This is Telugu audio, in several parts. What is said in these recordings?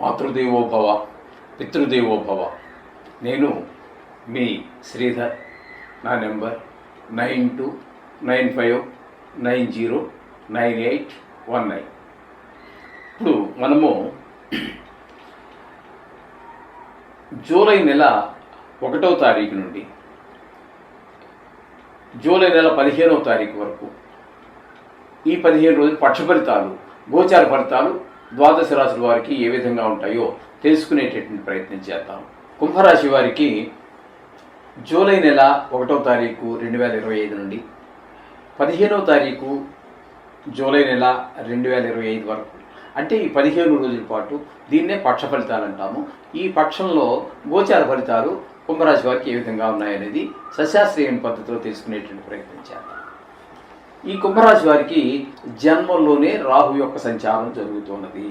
మాతృదేవోభవ పితృదేవోభవ. నేను మీ శ్రీధర్. నా number nine two nine five nine zero nine eight one nine. ఇప్పుడు మనము జూలై నెల ఒకటో తారీఖు నుండి జూలై నెల పదిహేనవ తారీఖు వరకు ఈ పదిహేను రోజులు పక్ష ఫలితాలు గోచార ఫలితాలు ద్వాదశ రాశుల వారికి ఏ విధంగా ఉంటాయో తెలుసుకునేటటువంటి ప్రయత్నం చేద్దాం. కుంభరాశి వారికి జూలై నెల ఒకటో తారీఖు రెండు వేల ఇరవై ఐదు నుండి పదిహేనవ తారీఖు జూలై నెల రెండు వేల ఇరవై ఐదు వరకు. అంటే ఈ పదిహేను రోజుల పాటు దీన్నే పక్ష ఫలితాలు అంటాము. ఈ పక్షంలో గోచార ఫలితాలు కుంభరాశి వారికి ఏ విధంగా ఉన్నాయనేది సశాస్త్రీయ పద్ధతిలో తెలుసుకునేటువంటి ప్రయత్నం చేద్దాం. ఈ కుంభరాశి వారికి జన్మంలోనే రాహు యొక్క సంచారం జరుగుతున్నది.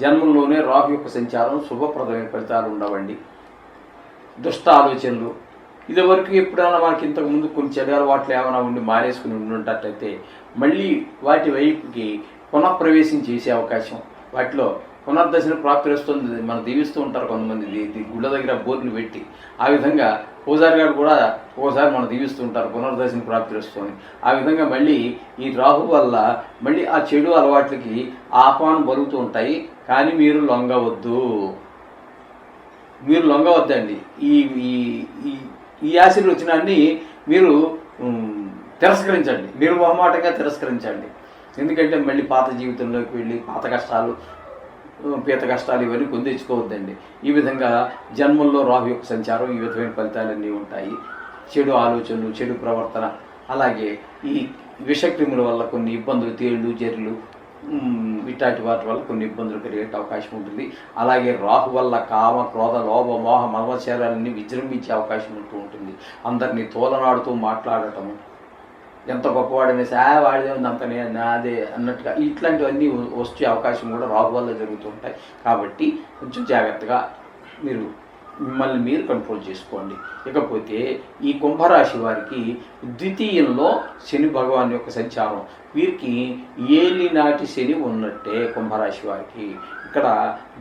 జన్మంలోనే రాహు యొక్క సంచారం శుభప్రదమైన ఫలితాలు ఉండవండి. దుష్ట ఆలోచనలు. ఇదివరకు ఎప్పుడైనా మనకి ఇంతకు ముందు కొన్ని చెడు అలవాట్లు ఏమైనా ఉండి మారేసుకుని ఉండుంటట్టయితే మళ్ళీ వాటి వైపుకి పునఃప్రవేశం చేసే అవకాశం వాటిలో పునర్దశను ప్రాప్తిస్తుంది మనం దీవిస్తూ ఉంటారు కొంతమంది. గుళ్ళ దగ్గర బోర్డులు పెట్టి ఆ విధంగా ఓసారి గారు కూడా ఓసారి మనం దీవిస్తూ ఉంటారు. పునర్దశను ప్రాప్తిస్తుంది ఆ విధంగా మళ్ళీ ఈ రాహు వల్ల మళ్ళీ ఆ చెడు అలవాట్లకి ఆహ్వానం బలుగుతూ ఉంటాయి. కానీ మీరు లొంగవద్దు. మీరు లొంగవద్దండి. ఈ ఈ ఈ- ఈ ఆశీర్వచనాన్ని మీరు తిరస్కరించండి. మీరు మొహమాటంగా తిరస్కరించండి. ఎందుకంటే మళ్ళీ పాత జీవితంలోకి వెళ్ళి పాత కష్టాలు పీత కష్టాలు ఇవన్నీ కొని తెచ్చుకోవద్దండి ఈ విధంగా జన్మల్లో రాహు యొక్క సంచారం ఈ విధమైన ఫలితాలన్నీ ఉంటాయి. చెడు ఆలోచనలు చెడు ప్రవర్తన అలాగే ఈ విషక్రిముల వల్ల కొన్ని ఇబ్బందులు తేళ్ళు జర్లు ఇట్లాంటి వాటి వల్ల కొన్ని ఇబ్బందులు కలిగే అవకాశం ఉంటుంది. అలాగే రాహు వల్ల కామ క్రోధ లోభ మోహ మర్మచారాలన్నీ విజృంభించే అవకాశం ఉంటూ ఉంటుంది. అందరినీ తోలనాడుతూ మాట్లాడటము ఎంత గొప్పవాడనే సా వాడిదే ఉంది అంతనే నాదే అన్నట్టుగా ఇట్లాంటివన్నీ వచ్చే అవకాశం కూడా రాహు వల్ల జరుగుతుంటాయి కాబట్టి కొంచెం జాగ్రత్తగా మీరు మిమ్మల్ని మీరు కంట్రోల్ చేసుకోండి. ఇకపోతే ఈ కుంభరాశి వారికి ద్వితీయంలో శని భగవాన్ యొక్క సంచారం. వీరికి ఏలినాటి శని ఉన్నట్టే కుంభరాశి వారికి. ఇక్కడ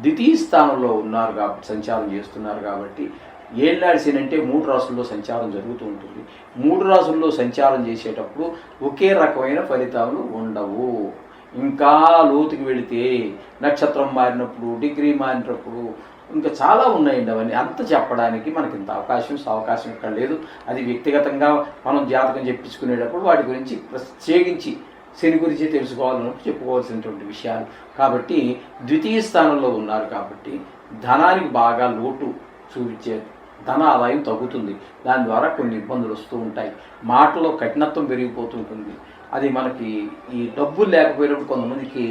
ద్వితీయ స్థానంలో ఉన్నారు కాబట్టి సంచారం చేస్తున్నారు కాబట్టి ఏళ్ళనాటి శని అంటే మూడు రాసుల్లో సంచారం జరుగుతూ ఉంటుంది. మూడు రాసుల్లో సంచారం చేసేటప్పుడు ఒకే రకమైన ఫలితాలు ఉండవు. ఇంకా లోతుకి వెళితే నక్షత్రం మారినప్పుడు డిగ్రీ మారినప్పుడు ఇంకా చాలా ఉన్నాయండి అవన్నీ. అంత చెప్పడానికి మనకి ఇంత అవకాశం అవకాశం ఇక్కడ లేదు. అది వ్యక్తిగతంగా మనం జాతకం చెప్పించుకునేటప్పుడు వాటి గురించి ప్రత్యేకించి శని గురించి తెలుసుకోవాలన్నప్పుడు చెప్పుకోవాల్సినటువంటి విషయాలు. కాబట్టి ద్వితీయ స్థానంలో ఉన్నారు కాబట్టి ధనానికి బాగా లోటు చూపించే ధన ఆదాయం తగ్గుతుంది. దాని ద్వారా కొన్ని ఇబ్బందులు వస్తూ ఉంటాయి. మాటలో కఠినత్వం పెరిగిపోతుంటుంది అది మనకి ఈ డబ్బులు లేకపోయినప్పుడు కొంతమందికి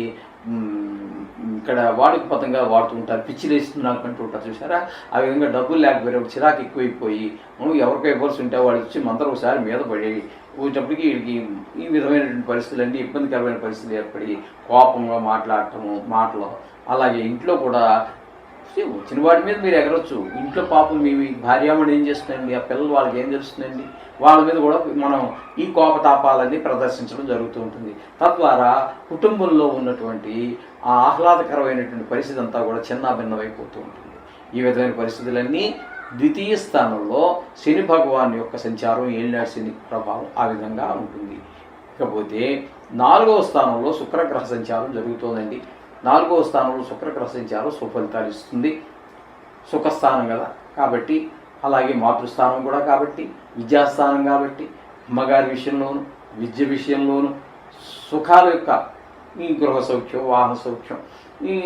ఇక్కడ వాడుక పదంగా వాడుతూ ఉంటారు. పిచ్చిలేస్తున్నారు అంటూ ఉంటారు చూసారా? ఆ విధంగా డబ్బులు లేకపోయినప్పుడు చిరాకు ఎక్కువైపోయి ఎవరికి ఎవరికో ఇవ్వాల్సి ఉంటే వాళ్ళు వచ్చి మందరం ఒకసారి మీద పడి వచ్చేటప్పటికి వీడికి ఈ విధమైనటువంటి పరిస్థితులన్నీ ఇబ్బందికరమైన పరిస్థితులు ఏర్పడి కోపంగా మాట్లాడటము మాటలు. అలాగే ఇంట్లో కూడా వచ్చిన వాటి మీద మీరు ఎగరొచ్చు. ఇంట్లో పాపం మీ భార్యామణి ఏం చేస్తుందండి? ఆ పిల్లలు వాళ్ళకి ఏం తెలుస్తుందండి? వాళ్ళ మీద కూడా మనం ఈ కోపతాపాలన్నీ ప్రదర్శించడం జరుగుతూ ఉంటుంది. తద్వారా కుటుంబంలో ఉన్నటువంటి ఆ ఆహ్లాదకరమైనటువంటి పరిస్థితి అంతా కూడా చిన్నాభిన్నమైపోతూ ఉంటుంది. ఈ విధమైన పరిస్థితులన్నీ ద్వితీయ స్థానంలో శని భగవాన్ యొక్క సంచారం ఏళ్ళనాడు శని ప్రభావం ఆ విధంగా ఉంటుంది. ఇకపోతే నాలుగవ స్థానంలో శుక్రగ్రహ సంచారం జరుగుతోందండి. నాలుగవ స్థానంలో శుక్రగ్రహ సంచారం సుఫలితాలు ఇస్తుంది. సుఖస్థానం కదా. కాబట్టి అలాగే మాతృస్థానం కూడా కాబట్టి విద్యాస్థానం కాబట్టి అమ్మగారి విషయంలోను విద్య విషయంలోను సుఖాల యొక్క ఈ గృహ సౌఖ్యం వాహన సౌఖ్యం ఈ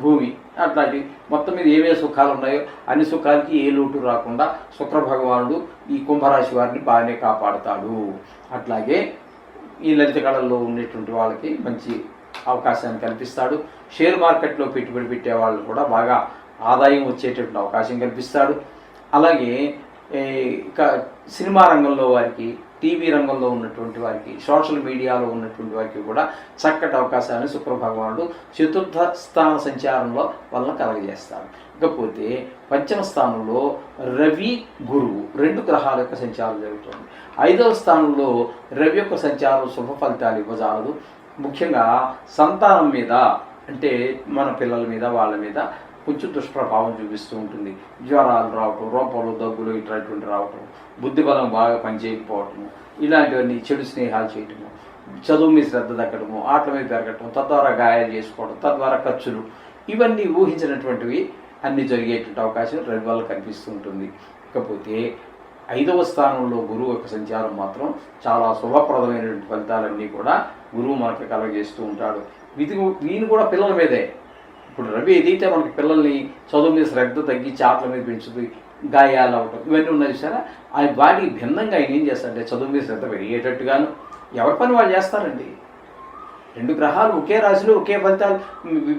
భూమి అట్లాంటివి మొత్తం మీద ఏవే సుఖాలు ఉన్నాయో అన్ని సుఖాలకి ఏ లోటు రాకుండా శుక్ర భగవానుడు ఈ కుంభరాశి వారిని బాగానే కాపాడుతాడు. అట్లాగే ఈ లలిత కళల్లో ఉండేటువంటి వాళ్ళకి మంచి అవకాశాన్ని కల్పిస్తాడు. షేర్ మార్కెట్లో పెట్టుబడి పెట్టే వాళ్ళు కూడా బాగా ఆదాయం వచ్చేటటువంటి అవకాశం కల్పిస్తాడు. అలాగే ఇక సినిమా రంగంలో వారికి టీవీ రంగంలో ఉన్నటువంటి వారికి సోషల్ మీడియాలో ఉన్నటువంటి వారికి కూడా చక్కటి అవకాశాన్ని శుక్రభగవానుడు చతుర్థ స్థాన సంచారంలో వలన కలగజేస్తాడు. ఇకపోతే పంచమ స్థానంలో రవి గురువు రెండు గ్రహాల యొక్క సంచారం జరుగుతుంది. ఐదవ స్థానంలో రవి యొక్క సంచారం శుభ ఫలితాలు ఇవ్వజాలదు. ముఖ్యంగా సంతానం మీద అంటే మన పిల్లల మీద వాళ్ళ మీద కొంచెం దుష్ప్రభావం చూపిస్తూ ఉంటుంది. జ్వరాలు రావటం రూపాలు దగ్గులు ఇట్లాంటివి రావటం బుద్ధి బలం బాగా పనిచేయకపోవటము ఇలాంటివన్నీ చెడు స్నేహాలు చేయటము చదువు మీద శ్రద్ధ తగ్గడము ఆటల మీద పెరగటం తద్వారా గాయాలు చేసుకోవడం తద్వారా ఖర్చులు ఇవన్నీ ఊహించినటువంటివి అన్ని జరిగేటువంటి అవకాశం రవి వల్ల కనిపిస్తూ ఉంటుంది. ఇకపోతే ఐదవ స్థానంలో గురువు యొక్క సంచారం మాత్రం చాలా శుభప్రదమైనటువంటి ఫలితాలన్నీ కూడా గురువు మనకి కలగజేస్తూ ఉంటాడు. ఇది వీని కూడా పిల్లల మీదే. ఇప్పుడు రవి ఏదైతే మనకి పిల్లల్ని చదువు మీద శ్రద్ధ తగ్గించి ఆటల మీద పెంచుతుంది గాయాలు అవటం ఇవన్నీ ఉన్నాయి సరే ఆ వాటికి భిన్నంగా ఆయన ఏం చేస్తాడంటే చదువు మీద శ్రద్ధ పెరిగేటట్టుగాను ఎవరి పని వాళ్ళు చేస్తారండి? రెండు గ్రహాలు ఒకే రాశిలో ఒకే ఫలితాలు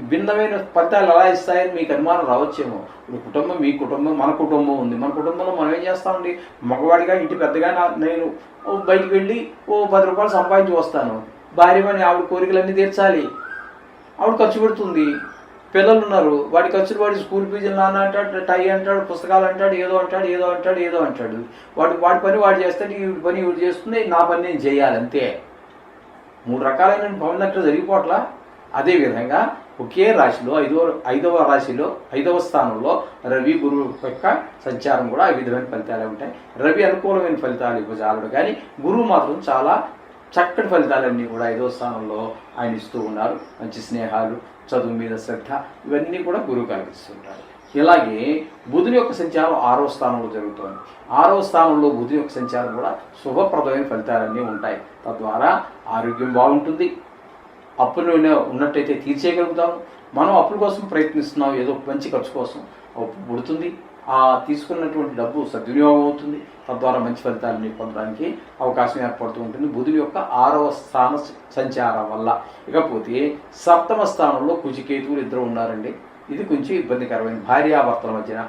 భిన్నమైన ఫలితాలు ఎలా ఇస్తాయని మీకు అనుమానం రావచ్చేమో. ఇప్పుడు కుటుంబం మీ కుటుంబం మన కుటుంబం ఉంది. మన కుటుంబంలో మనం ఏం చేస్తామండి? మగవాడిగా ఇంటి పెద్దగా నా- నేను ఓ బయటికి వెళ్ళి ఓ పది రూపాయలు సంపాదించి వస్తాను. భార్య పని ఆవిడ కోరికలన్నీ తీర్చాలి. ఆవిడ ఖర్చు పెడుతుంది. పిల్లలు ఉన్నారు. వాడి ఖర్చులు వాడి స్కూల్ ఫీజులు నాన్న అంటాడు టై అంటాడు పుస్తకాలు అంటాడు ఏదో అంటాడు ఏదో అంటాడు ఏదో అంటాడు. వాడి వాడి పని వాడు చేస్తాడు వీడి పని వీడు చేస్తుంది నా పని నేను చేయాలి అంతే. మూడు రకాలైన భవనట్లు జరిగిపోట్ల అదేవిధంగా ఒకే రాశిలో ఐదవ ఐదవ రాశిలో ఐదవ స్థానంలో రవి గురువు యొక్క సంచారం కూడా ఆ విధమైన ఫలితాలే ఉంటాయి. రవి అనుకూలమైన ఫలితాలు ఇవ్వజాలడు కానీ గురువు మాత్రం చాలా చక్కటి ఫలితాలన్నీ కూడా ఐదవ స్థానంలో ఆయన ఇస్తూ ఉన్నారు. మంచి స్నేహాలు చదువు మీద శ్రద్ధ ఇవన్నీ కూడా గురువు కలిగిస్తుంటారు ఇలాగే బుధుని యొక్క సంచారం ఆరో స్థానంలో జరుగుతోంది. ఆరో స్థానంలో బుధుని యొక్క సంచారం కూడా శుభప్రదమైన ఫలితాలన్నీ ఉంటాయి. తద్వారా ఆరోగ్యం బాగుంటుంది. అప్పులు ఉన్నట్టయితే తీర్చేయగలుగుతాం మనం అప్పుల కోసం ప్రయత్నిస్తున్నాం. ఏదో మంచి ఖర్చు కోసం. అప్పు పుడుతుంది. ఆ తీసుకున్నటువంటి డబ్బు సద్వినియోగం అవుతుంది. తద్వారా మంచి ఫలితాలని పొందడానికి అవకాశం ఏర్పడుతూ ఉంటుంది. బుధుని యొక్క ఆరవ స్థాన సంచారం వల్ల. ఇకపోతే సప్తమ స్థానంలో కుజికేతువులు ఇద్దరు ఉన్నారండి. ఇది కొంచెం ఇబ్బందికరమైన భార్యాభర్తల మధ్యన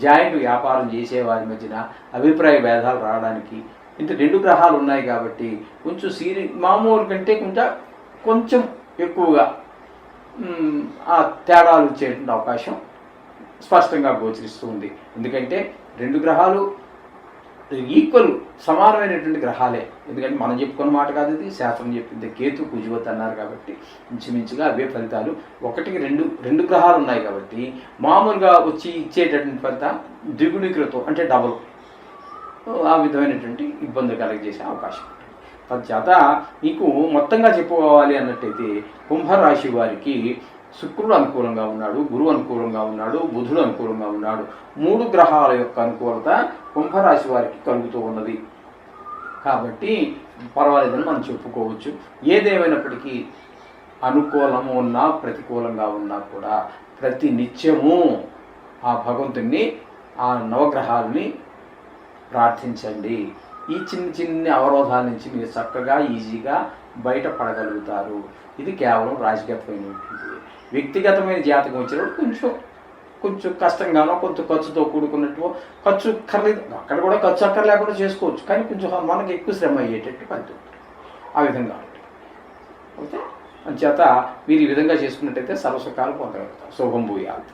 జాయింట్ వ్యాపారం చేసేవారి మధ్యన అభిప్రాయ భేదాలు రావడానికి ఇంత రెండు గ్రహాలు ఉన్నాయి కాబట్టి కొంచెం సీరి మామూలు కంటే కొంచెం కొంచెం ఎక్కువగా ఆ తేడాలు వచ్చేటువంటి అవకాశం స్పష్టంగా గోచరిస్తూ ఉంది. ఎందుకంటే రెండు గ్రహాలు ఈక్వల్ సమానమైనటువంటి గ్రహాలే. ఎందుకంటే మనం చెప్పుకున్న మాట కాదు ఇది శాస్త్రం చెప్పింది కేతు కుజువత్ అన్నారు కాబట్టి ఇంచుమించుగా అవే ఫలితాలు. ఒకటికి రెండు రెండు గ్రహాలు ఉన్నాయి కాబట్టి మామూలుగా వచ్చి ఇచ్చేటటువంటి ఫలితం ద్విగుణీకృతం అంటే డబుల్ ఆ విధమైనటువంటి ఇబ్బందులు కలగజేసే అవకాశం ఉంటుంది. తద్చేత మీకు మొత్తంగా చెప్పుకోవాలి అన్నట్టయితే కుంభరాశి వారికి శుక్రుడు అనుకూలంగా ఉన్నాడు గురువు అనుకూలంగా ఉన్నాడు బుధుడు అనుకూలంగా ఉన్నాడు. మూడు గ్రహాల యొక్క అనుకూలత కుంభరాశి వారికి కలుగుతూ ఉన్నది. కాబట్టి పర్వాలేదని మనం చెప్పుకోవచ్చు. ఏదేమైనప్పటికీ అనుకూలము ఉన్నా ప్రతికూలంగా ఉన్నా కూడా ప్రతి నిత్యము ఆ భగవంతుణ్ణి ఆ నవగ్రహాలని ప్రార్థించండి. ఈ చిన్న చిన్న అవరోధాల నుంచి మీరు చక్కగా ఈజీగా బయటపడగలుగుతారు. ఇది కేవలం రాజకీయమైనటువంటి వ్యక్తిగతమైన జాతకం వచ్చినప్పుడు కొంచెం కొంచెం కష్టంగానో కొంత ఖర్చుతో కూడుకున్నట్టు ఖర్చు అక్కర్లేదు. అక్కడ కూడా ఖర్చు అక్కర్ లేకుండా చేసుకోవచ్చు. కానీ కొంచెం మనకి ఎక్కువ శ్రమ అయ్యేటట్టు ఫలితం ఆ విధంగా ఉంటుంది. ఓకే? అంచేత మీరు ఈ విధంగా చేసుకున్నట్టయితే సర్వసుఖాలు పొందగలుగుతారు. శుభం భూయాలు